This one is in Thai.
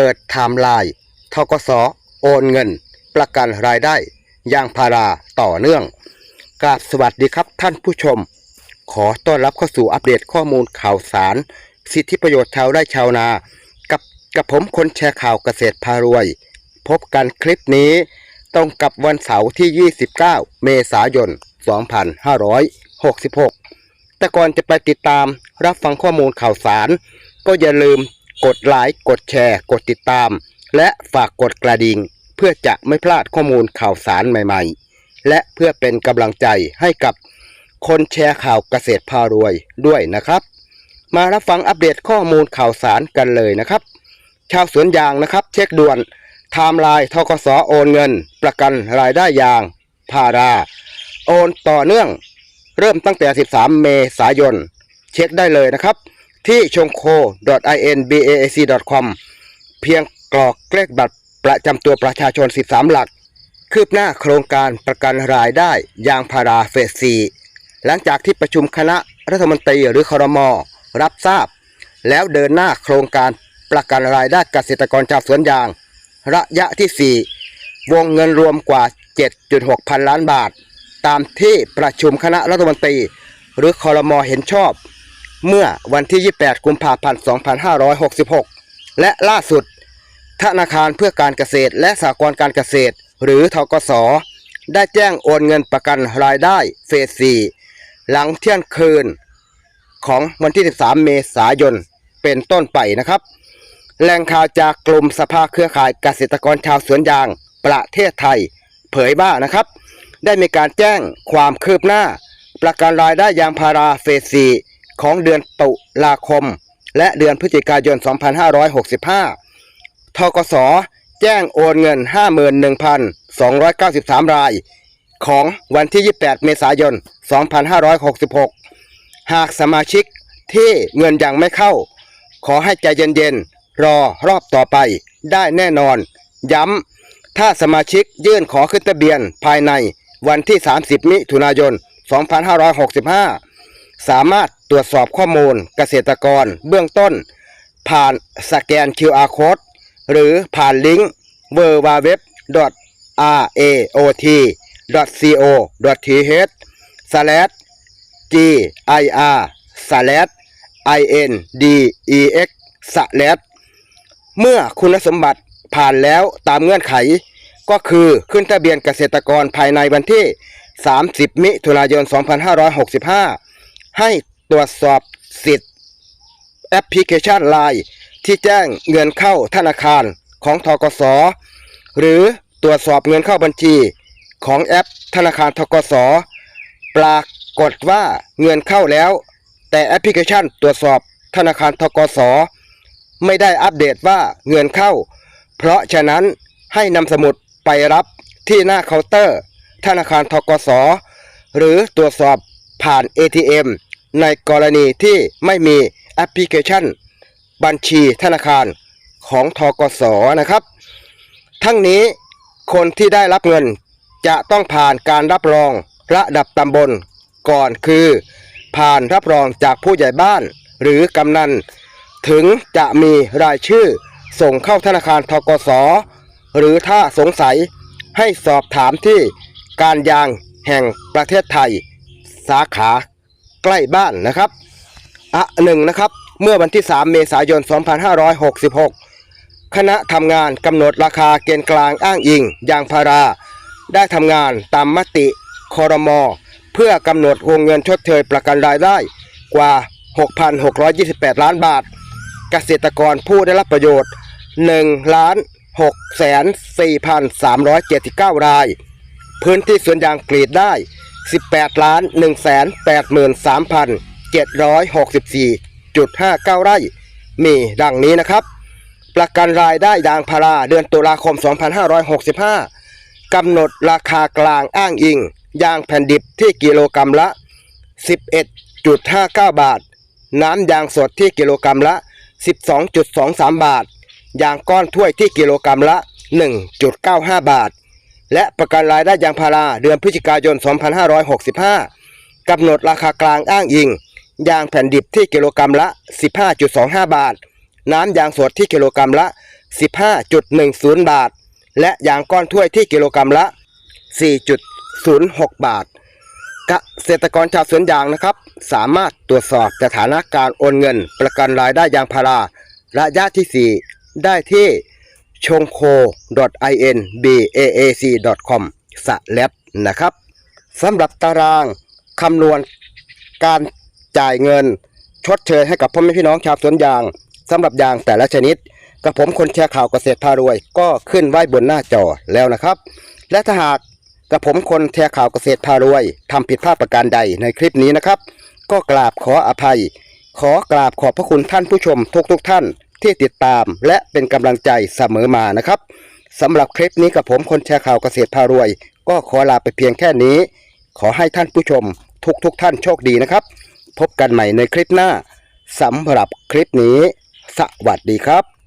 เปิดไทม์ไลน์ทกสโอนเงิน ประกันรายได้ยางพาราต่อเนื่องกราบสวัสดีครับท่านผู้ชม ขอต้อนรับเข้าสู่อัปเดตข้อมูลข่าวสาร สิทธิประโยชน์ชาวไร่ชาวนา กับกับผมคนแชร์ข่าวเกษตรพารวย พบกันคลิปนี้ตรงกับวันเสาร์ที่ 29 เมษายน 2566 แต่ก่อนจะไปติดตามรับฟังข้อมูลข่าวสาร ก็อย่าลืม กดไลค์กดแชร์ กดติดตาม และฝากกดกระดิ่ง เพื่อจะไม่พลาดข้อมูลข่าวสารใหม่ๆ และเพื่อเป็นกำลังใจให้กับคนแชร์ข่าวเกษตรพารวยด้วยนะครับ มารับฟังอัปเดตข้อมูลข่าวสารกันเลยนะครับ ชาวสวนยางนะครับ เช็คด่วนไทม์ไลน์ทกสโอนเงิน ประกันรายได้ยาง พารา โอนต่อเนื่อง เริ่มตั้งแต่ 13 เมษายน เช็คได้เลยนะครับ ที่ชงโค .inbac.com เพียงกรอกเลขบัตรประจำตัวประชาชน 13 หลัก คืบหน้าโครงการประกันรายได้ยางพาราเฟส4หลังจากที่ประชุมคณะรัฐมนตรีหรือครมรับทราบ แล้วเดินหน้าโครงการประกันรายได้เกษตรกรชาวสวนยาง ระยะที่ 4 วงเงินรวมกว่า 7.6 พันล้านบาท ตามที่ประชุมคณะรัฐมนตรี หรือคอรมอเห็นชอบ เมื่อวันที่ 28 กุมภาพันธ์ 2566 และล่าสุด ธนาคารเพื่อการเกษตรและสหกรณ์การเกษตร หรือทกส ได้แจ้งโอนเงินประกันรายได้เฟส 4 หลังเที่ยงคืน ของวันที่ 13 เมษายน เป็นต้นไปนะครับ แหล่งข่าวจากกลุ่มสภาเครือข่ายเกษตรกรชาวสวนยางประเทศไทย เผยว่านะครับ ได้มีการแจ้งความคืบหน้า ประกันรายได้ยางพาราเฟส 4 ของเดือนตุลาคม และเดือนพฤศจิกายน 2565 ทกส แจ้งโอนเงิน 51,293 ราย ของวันที่ 28 เมษายน 2566 หากสมาชิกที่เงินยังไม่เข้า ขอให้ใจเย็นๆ รอรอบต่อไปได้แน่นอน ย้ำ ถ้าสมาชิกยื่นขอขึ้นทะเบียนภายในวันที่ 30 มิถุนายน 2565 สามารถ ตรวจสอบข้อมูลเกษตรกรเบื้องต้น ผ่านสแกน QR code หรือผ่านลิงก์ w w w r a o t co th slash g i r slash i n d e x เมื่อคุณสมบัติผ่านแล้วตามเงื่อนไข ก็คือขึ้นทะเบียนเกษตรกรภายในวันที่ 30 มิถุนายน 2565 ให้ ตรวจสอบสิทธิ์แอปพลิเคชัน Line ที่แจ้งเงินเข้าธนาคารของทกส หรือตรวจสอบเงินเข้าบัญชีของแอปธนาคารทกส ปรากฏว่าเงินเข้าแล้ว แต่แอปพลิเคชันตรวจสอบธนาคารทกส ไม่ได้อัปเดตว่าเงินเข้า เพราะฉะนั้นให้นำสมุดไปรับที่หน้าเคาน์เตอร์ ธนาคารทกส หรือตรวจสอบผ่าน ATM ในกรณีที่ไม่มีแอปพลิเคชัน บัญชีธนาคารของทกสนะครับ ทั้งนี้คนที่ได้รับเงินจะต้องผ่านการรับรองระดับตำบลก่อนคือ ผ่านรับรองจากผู้ใหญ่บ้าน หรือกำนัน ถึงจะมีรายชื่อส่งเข้าธนาคารทกส หรือถ้าสงสัยให้สอบถามที่การยางแห่งประเทศไทย สาขา ใกล้บ้านนะครับอะหนึ่งนะครับ เมื่อวันที่ 3 เมษายน 2566 คณะทำงานกำหนดราคาเกณฑ์กลางอ้างอิงยางพารา ได้ทำงานตามมติคอรมอเพื่อกำหนดวงเงินชดเชยประกันรายได้กว่า 6,628 ล้านบาท เกษตรกรผู้ได้รับประโยชน์1ล้าน6 4,379 ราย พื้นที่สวนยางกรีดได้ 18ล้าน1แสน83,764.59 ไร่ มีดังนี้นะครับ ประกันรายได้ยางพาราเดือนตุลาคม 2565 กำหนดราคากลางอ้างอิง ยางแผ่นดิบที่กิโลกรรัมละ 11.59 บาท น้ำยางสดที่กิโลกรรัมละ 12.23 บาท ยางก้อนถ้วยที่กิโลกรรัมละ 1.95 บาท และประกันรายได้ยางพาราเดือนพฤศจิกายน 2565กำหนดราคากลางอ้างอิง ยางแผ่นดิบที่กิโลกรรัมละ 15.25 บาท น้ำยางสดที่กิโลกรรัมละ 15.10 บาท และยางก้อนถ้วยที่กิโลกรัมละ 4.06 บาทเกษตรกรชาวสวนยางนะครับ สามารถตรวจสอบสถานะการโอนเงิน ประกันรายได้ยางพาราระยะที่ 4 ได้ที่ ชงโค .inbaac.com สแลบนะครับสำหรับตารางคำนวณการจ่ายเงินชดเชยให้กับพ่อแม่พี่น้องชาวสวนยางสำหรับยางแต่ละชนิดกับผมคนแชร์ข่าวเกษตรพารวย ก็ขึ้นไว้บนหน้าจอแล้วนะครับ และถ้าหากกับผมคนแชร์ข่าวเกษตรพารวยทำผิดพลาดประการใดในคลิปนี้นะครับ ก็กราบขออภัย ขอกราบขอบพระคุณท่านผู้ชมทุกๆทท่าน ที่ติดตามและเป็นกำลังใจเสมอมานะครับสำหรับคลิปนี้กับผมคนแชร์ข่าวเกษตรพารวย ก็ขอลาไปเพียงแค่นี้ ขอให้ท่านผู้ชมทุกๆทท่านโชคดีนะครับ พบกันใหม่ในคลิปหน้าสำหรับคลิปนี้ สวัสดีครับ